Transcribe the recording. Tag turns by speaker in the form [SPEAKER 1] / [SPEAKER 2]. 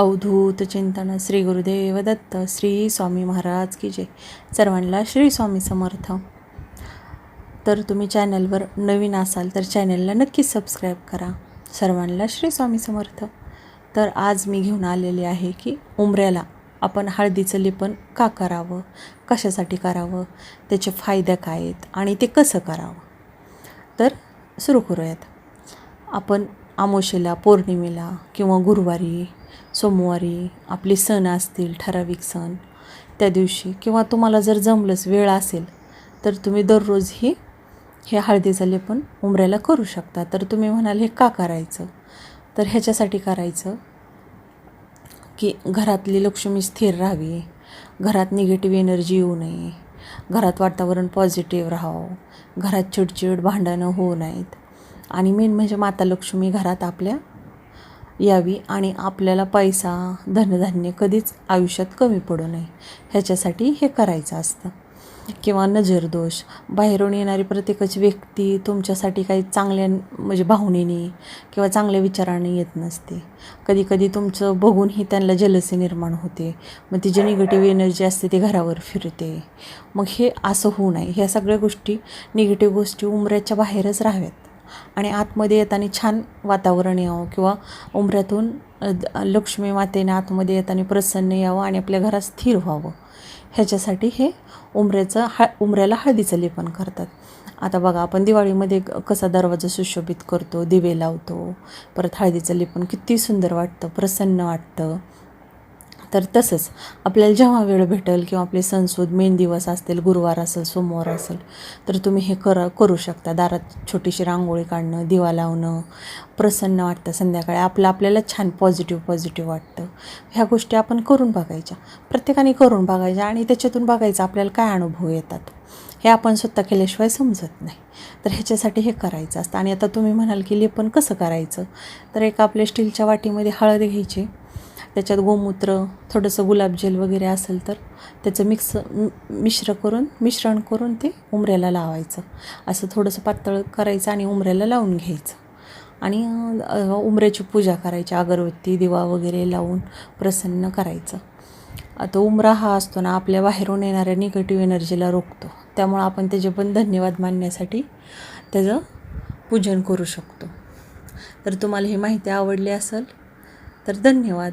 [SPEAKER 1] अवधूत चिंतन श्री गुरुदेव दत्त श्री स्वामी महाराज की जय. सर्वांना श्री स्वामी समर्थ. तर तुम्ही चॅनलवर नवीन असाल तर चॅनलला नक्की सबस्क्राईब करा. सर्वांना श्री स्वामी समर्थ. तर आज मी घेऊन आलेले आहे की उमऱ्याला आपण हळदीचं लेपन का करावं? कशासाठी करावं? त्याचे फायदे काय आहेत आणि ते कसं करावं? तर सुरू करूयात. आपण आमोशेला पौर्णिमेला किंवा गुरुवारी सोमवारी आपले सण असतील ठराविक सण त्या दिवशी. किंवा तुम्हाला जर जमलंच वेळ असेल तर तुम्ही दररोजही हे हळदीचं लेपन उमऱ्याला करू शकता. तर तुम्ही म्हणाल हे का करायचं? तर ह्याच्यासाठी करायचं की घरातली लक्ष्मी स्थिर राहावी. घरात निगेटिव्ह एनर्जी येऊ नये. घरात वातावरण पॉझिटिव्ह राहावं. घरात चिडचिड भांडणं होऊ नयेत. आणि मेन म्हणजे माता लक्ष्मी घरात आपल्या यावी आणि आपल्याला पैसा धनधान्य कधीच आयुष्यात कमी पडू नये. ह्याच्यासाठी हे करायचं असतं. किंवा नजरदोष बाहेरून येणारी प्रत्येकाची व्यक्ती तुमच्यासाठी काही चांगल्या म्हणजे भावनेने किंवा चांगल्या विचाराने येत नसते. कधीकधी तुमचं बघूनही त्यांना जलसी निर्माण होते. मग ती जी निगेटिव्ह एनर्जी असते ती घरावर फिरते. मग हे असं होऊ नये. ह्या सगळ्या गोष्टी निगेटिव्ह गोष्टी उमऱ्याच्या बाहेरच राहाव्यात. आणि आतमध्ये येताना छान वातावरण यावं किंवा उमऱ्यातून लक्ष्मी मातेने आतमध्ये येताना प्रसन्न यावं आणि आपल्या घरात स्थिर व्हावं. ह्याच्यासाठी हे उमऱ्याचं हा उमऱ्याला हळदीचं लेपन करतात. आता बघा आपण दिवाळीमध्ये कसा दरवाजा सुशोभित करतो दिवे लावतो परत हळदीचं लेपन किती सुंदर वाटतं प्रसन्न वाटतं. तर तसंच आपल्याला जेव्हा वेळ भेटेल किंवा आपले सणसूद मेन दिवस असतील गुरुवार असेल सोमवार असेल तर तुम्ही हे कर करू शकता. दारात छोटीशी रांगोळी काढणं दिवा लावणं प्रसन्न वाटतं संध्याकाळी. आपलं आपल्याला छान पॉझिटिव्ह पॉझिटिव्ह वाटतं. ह्या गोष्टी आपण करून बघायच्या. प्रत्येकाने करून बघायच्या आणि त्याच्यातून बघायचं आपल्याला काय अनुभव येतात. हे आपण स्वतः केल्याशिवाय समजत नाही. तर ह्याच्यासाठी हे करायचं असतं. आणि आता तुम्ही म्हणाल की लेपन कसं करायचं? तर एक आपल्या स्टीलच्या वाटीमध्ये हळद घ्यायची. त्याच्यात गोमूत्र थोडंसं गुलाबजल वगैरे असेल तर त्याचं मिक्स मिश्र करून मिश्रण करून ते उमऱ्याला लावायचं. असं थोडंसं पातळ करायचं आणि उमऱ्याला लावून घ्यायचं. आणि उमऱ्याची पूजा करायची अगरबत्ती दिवा वगैरे लावून प्रसन्न करायचं. आता उमरा हा असतो ना आपल्या बाहेरून येणाऱ्या निगेटिव्ह एनर्जीला रोखतो. त्यामुळं आपण त्याचे पण धन्यवाद मानण्यासाठी त्याचं पूजन करू शकतो. तर तुम्हाला ही माहिती आवडली असेल तर धन्यवाद.